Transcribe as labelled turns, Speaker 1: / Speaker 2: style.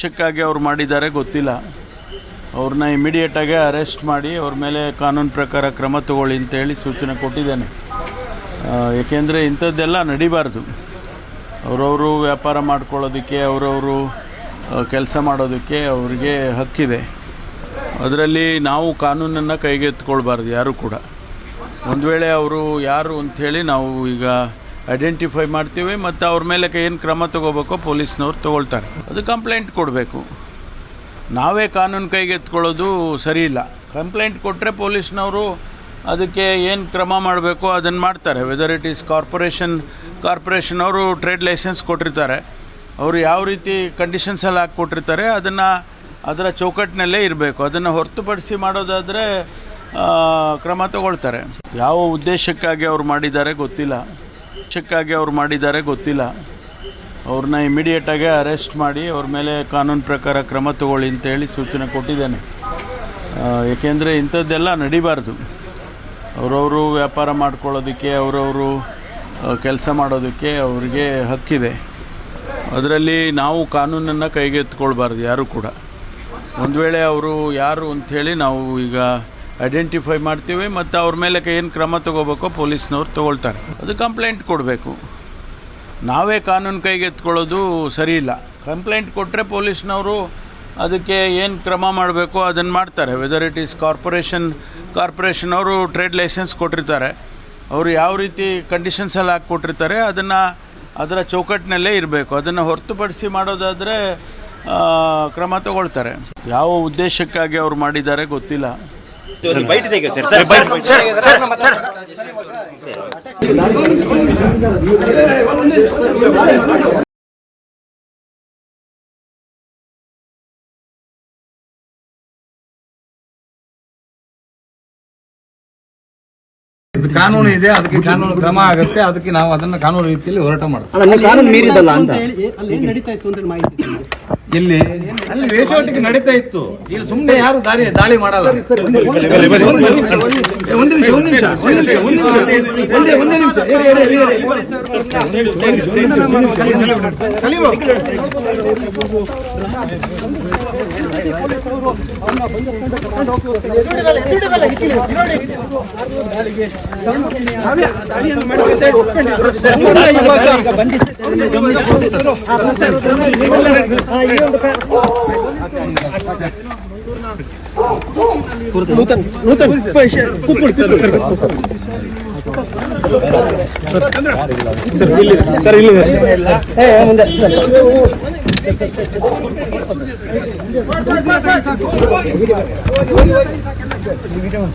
Speaker 1: ಉದ್ದೇಶಕ್ಕಾಗಿ ಅವ್ರು ಮಾಡಿದ್ದಾರೆ ಗೊತ್ತಿಲ್ಲ. ಅವ್ರನ್ನ ಇಮಿಡಿಯೇಟಾಗಿ ಅರೆಸ್ಟ್ ಮಾಡಿ ಅವ್ರ ಮೇಲೆ ಕಾನೂನು ಪ್ರಕಾರ ಕ್ರಮ ತಗೊಳ್ಳಿ ಅಂತೇಳಿ ಸೂಚನೆ ಕೊಟ್ಟಿದ್ದೇನೆ. ಏಕೆಂದರೆ ಇಂಥದ್ದೆಲ್ಲ ನಡಿಬಾರ್ದು. ಅವರವರು ವ್ಯಾಪಾರ ಮಾಡ್ಕೊಳ್ಳೋದಕ್ಕೆ, ಅವರವರು ಕೆಲಸ ಮಾಡೋದಕ್ಕೆ ಅವರಿಗೆ ಹಕ್ಕಿದೆ. ಅದರಲ್ಲಿ ನಾವು ಕಾನೂನನ್ನು ಕೈಗೆತ್ಕೊಳ್ಬಾರ್ದು ಯಾರು ಕೂಡ. ಒಂದು ವೇಳೆ ಅವರು ಯಾರು ಅಂಥೇಳಿ ನಾವು ಈಗ ಐಡೆಂಟಿಫೈ ಮಾಡ್ತೀವಿ ಮತ್ತು ಅವ್ರ ಮೇಲೆ ಏನು ಕ್ರಮ ತೊಗೋಬೇಕೋ ಪೊಲೀಸ್ನವ್ರು ತಗೊಳ್ತಾರೆ. ಅದು ಕಂಪ್ಲೇಂಟ್ ಕೊಡಬೇಕು. ನಾವೇ ಕಾನೂನು ಕೈಗೆತ್ಕೊಳ್ಳೋದು ಸರಿ ಇಲ್ಲ. ಕಂಪ್ಲೇಂಟ್ ಕೊಟ್ಟರೆ ಪೊಲೀಸ್ನವರು ಅದಕ್ಕೆ ಏನು ಕ್ರಮ ಮಾಡಬೇಕು ಅದನ್ನು ಮಾಡ್ತಾರೆ. Whether it is corporation corporation ಅವರು ಟ್ರೇಡ್ ಲೈಸೆನ್ಸ್ ಕೊಟ್ಟಿರ್ತಾರೆ. ಅವರು ಯಾವ ರೀತಿ ಕಂಡೀಷನ್ಸಲ್ಲಿ ಹಾಕಿ ಕೊಟ್ಟಿರ್ತಾರೆ, ಅದನ್ನು ಅದರ ಚೌಕಟ್ಟಿನಲ್ಲೇ ಇರಬೇಕು. ಅದನ್ನು ಹೊರತುಪಡಿಸಿ ಮಾಡೋದಾದರೆ ಕ್ರಮ ತಗೊಳ್ತಾರೆ. ಯಾವ ಉದ್ದೇಶಕ್ಕಾಗಿ ಅವ್ರು ಮಾಡಿದ್ದಾರೆ ಗೊತ್ತಿಲ್ಲ. ಉದ್ದೇಶಕ್ಕಾಗಿ ಅವ್ರು ಮಾಡಿದ್ದಾರೆ ಗೊತ್ತಿಲ್ಲ. ಅವ್ರನ್ನ ಇಮಿಡಿಯೇಟಾಗಿ ಅರೆಸ್ಟ್ ಮಾಡಿ ಅವ್ರ ಮೇಲೆ ಕಾನೂನು ಪ್ರಕಾರ ಕ್ರಮ ತಗೊಳ್ಳಿ ಅಂತೇಳಿ ಸೂಚನೆ ಕೊಟ್ಟಿದ್ದೇನೆ. ಏಕೆಂದರೆ ಇಂಥದ್ದೆಲ್ಲ ನಡಿಬಾರ್ದು. ಅವರವರು ವ್ಯಾಪಾರ ಮಾಡ್ಕೊಳ್ಳೋದಕ್ಕೆ, ಅವರವರು ಕೆಲಸ ಮಾಡೋದಕ್ಕೆ ಅವರಿಗೆ ಹಕ್ಕಿದೆ. ಅದರಲ್ಲಿ ನಾವು ಕಾನೂನನ್ನು ಕೈಗೆತ್ಕೊಳ್ಬಾರ್ದು ಯಾರು ಕೂಡ. ಒಂದು ವೇಳೆ ಅವರು ಯಾರು ಅಂಥೇಳಿ ನಾವು ಈಗ ಐಡೆಂಟಿಫೈ ಮಾಡ್ತೀವಿ ಮತ್ತು ಅವ್ರ ಮೇಲೆ ಏನು ಕ್ರಮ ತಗೋಬೇಕೋ ಪೊಲೀಸ್ನವ್ರು ತಗೊಳ್ತಾರೆ. ಅದು ಕಂಪ್ಲೇಂಟ್ ಕೊಡಬೇಕು. ನಾವೇ ಕಾನೂನು ಕೈಗೆತ್ಕೊಳ್ಳೋದು ಸರಿ ಇಲ್ಲ. ಕಂಪ್ಲೇಂಟ್ ಕೊಟ್ಟರೆ ಪೊಲೀಸ್ನವರು ಅದಕ್ಕೆ ಏನು ಕ್ರಮ ಮಾಡಬೇಕು ಅದನ್ನು ಮಾಡ್ತಾರೆ. Whether it is corporation corporation ಅವರು ಟ್ರೇಡ್ ಲೈಸೆನ್ಸ್ ಕೊಟ್ಟಿರ್ತಾರೆ. ಅವರು ಯಾವ ರೀತಿ ಕಂಡೀಷನ್ಸಲ್ಲಿ ಹಾಕಿ ಕೊಟ್ಟಿರ್ತಾರೆ ಅದನ್ನು ಅದರ ಚೌಕಟ್ಟಿನಲ್ಲೇ ಇರಬೇಕು. ಅದನ್ನು ಹೊರತುಪಡಿಸಿ ಮಾಡೋದಾದರೆ ಕ್ರಮ ತಗೊಳ್ತಾರೆ. ಯಾವ ಉದ್ದೇಶಕ್ಕಾಗಿ ಅವರು ಮಾಡಿದ್ದಾರೆ ಗೊತ್ತಿಲ್ಲ.
Speaker 2: ಒಂದು ಬೈಟ್ ತೆಗೆ sir. Sir sir sir sir
Speaker 3: ಇದು ಕಾನೂನು ಇದೆ ಅದಕ್ಕೆ ಕಾನೂನು ಕ್ರಮ ಆಗುತ್ತೆ ಅದಕ್ಕೆ ನಾವು ಅದನ್ನ ಕಾನೂನು ರೀತಿಯಲ್ಲಿ ಹೋರಾಟ ಮಾಡ್ತೀವಿ.
Speaker 4: ಅಲ್ಲ ಕಾನೂನು ಮೀರಿದಲ್ಲ ಅಂತ.
Speaker 5: ಅಲ್ಲಿ ಏನ್ ನಡೀತಾ ಇತ್ತು ಅಂತ ಮಾಹಿತಿ?
Speaker 3: ಇಲ್ಲಿ ಅಲ್ಲಿ ವೇಷವಾಟಿಕೆ ನಡೀತಾ ಇತ್ತು ಇಲ್ಲಿ ಸುಮ್ಮನೆ ಯಾರು ದಾಳಿ ದಾಳಿ ಮಾಡಲ್ಲ ಒಂದು ನಿಮಿಷ ಒಂದು ನಿಮಿಷ ಒಂದು ನಿಮಿಷ ಒಂದು ನಿಮಿಷ ಒಂದೇ ಒಂದೇ ನಿಮಿಷ ಇರಿ, ಇರಿ, ಇರಿ, ಇರಿ. ಸಲೀಮ.
Speaker 4: ನೂತನ್ ನೂತನ್ ಕೂತ್ಕೊಳ್ಳಿ ಸರ್ ಇಲ್ಲಿ ಏ ಮುಂದೆ